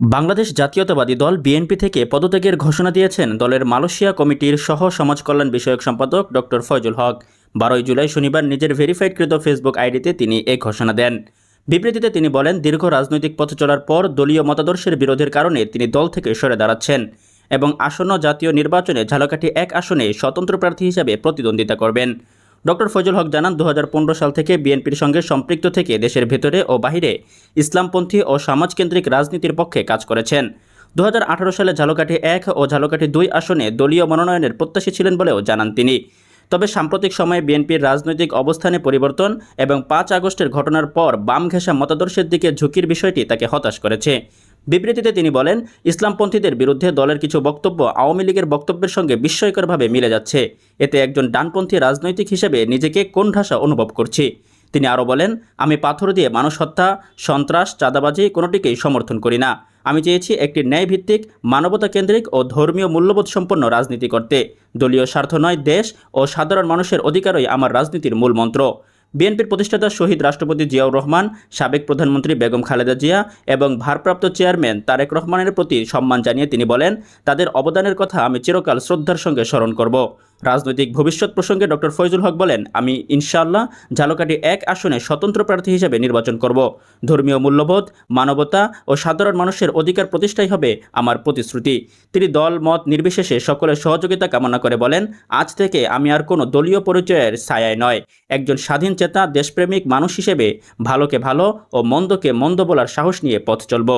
বাংলাদেশ জাতীয়তাবাদী দল বিএনপি থেকে পদত্যাগের ঘোষণা দিয়েছেন দলের মালয়েশিয়া কমিটির সহ সমাজ কল্যাণ বিষয়ক সম্পাদক ডক্টর ফয়জুল হক। বারোই জুলাই শনিবার নিজের ভেরিফাইডকৃত ফেসবুক আইডিতে তিনি এই ঘোষণা দেন। বিবৃতিতে তিনি বলেন, দীর্ঘ রাজনৈতিক পথ চলার পর দলীয় মতাদর্শের বিরোধের কারণে তিনি দল থেকে সরে দাঁড়াচ্ছেন এবং আসন্ন জাতীয় নির্বাচনে ঝালকাঠি এক আসনে স্বতন্ত্র প্রার্থী হিসাবে প্রতিদ্বন্দ্বিতা করবেন। ডক্টর ফজল হক জানান দু হাজার পনেরো সাল থেকে বিএনপির সঙ্গে সম্পৃক্ত থেকে দেশের ভেতরে ও বাহিরে ইসলামপন্থী ও সমাজকেন্দ্রিক রাজনীতির পক্ষে কাজ করেছেন। দু হাজার আঠেরো সালে ঝালকাঠি এক ও ঝালকাঠি দুই আসনে দলীয় মনোনয়নের প্রত্যাশী ছিলেন বলেও জানান তিনি। তবে সাম্প্রতিক সময়ে বিএনপির রাজনৈতিক অবস্থানে পরিবর্তন এবং পাঁচ আগস্টের ঘটনার পর বাম ঘেঁষা মতাদর্শের দিকে ঝুঁকির বিষয়টি তাকে হতাশ করেছে। বিবৃতিতে তিনি বলেন, ইসলামপন্থীদের বিরুদ্ধে দলের কিছু বক্তব্য আওয়ামী লীগের বক্তব্যের সঙ্গে বিস্ময়করভাবে মিলে যাচ্ছে। এতে একজন ডানপন্থী রাজনৈতিক হিসেবে নিজেকে কোন কোণঠাসা অনুভব করছি। তিনি আরও বলেন, আমি পাথর দিয়ে মানুষ হত্যা, সন্ত্রাস, চাঁদাবাজি কোনোটিকেই সমর্থন করি না। আমি চেয়েছি একটি ন্যায়ভিত্তিক মানবতা কেন্দ্রিক ও ধর্মীয় মূল্যবোধ সম্পন্ন রাজনীতি করতে। দলীয় স্বার্থ নয়, দেশ ও সাধারণ মানুষের অধিকারই আমার রাজনীতির মূল মন্ত্র। বিএনপির প্রতিষ্ঠাতা শহীদ রাষ্ট্রপতি জিয়াউর রহমান, সাবেক প্রধানমন্ত্রী বেগম খালেদা জিয়া এবং ভারপ্রাপ্ত চেয়ারম্যান তারেক রহমানের প্রতি সম্মান জানিয়ে তিনি বলেন, তাদের অবদানের কথা আমি চিরকাল শ্রদ্ধার সঙ্গে স্মরণ করব। রাজনৈতিক ভবিষ্যৎ প্রসঙ্গে ডক্টর ফয়জুল হক বলেন, আমি ইনশাআল্লাহ ঝালকাঠি এক আসনে স্বতন্ত্র প্রার্থী হিসেবে নির্বাচন করব। ধর্মীয় মূল্যবোধ, মানবতা ও সাধারণ মানুষের অধিকার প্রতিষ্ঠাই হবে আমার প্রতিশ্রুতি। তিনি দল, মত নির্বিশেষে সকলের সহযোগিতা কামনা করে বলেন, আজ থেকে আমি আর কোনো দলীয় পরিচয়ের ছায়ায় নয়। একজন স্বাধীন চেতা, দেশপ্রেমিক মানুষ হিসেবে ভালোকে ভালো ও মন্দকে মন্দ বলার সাহস নিয়ে পথ চলব।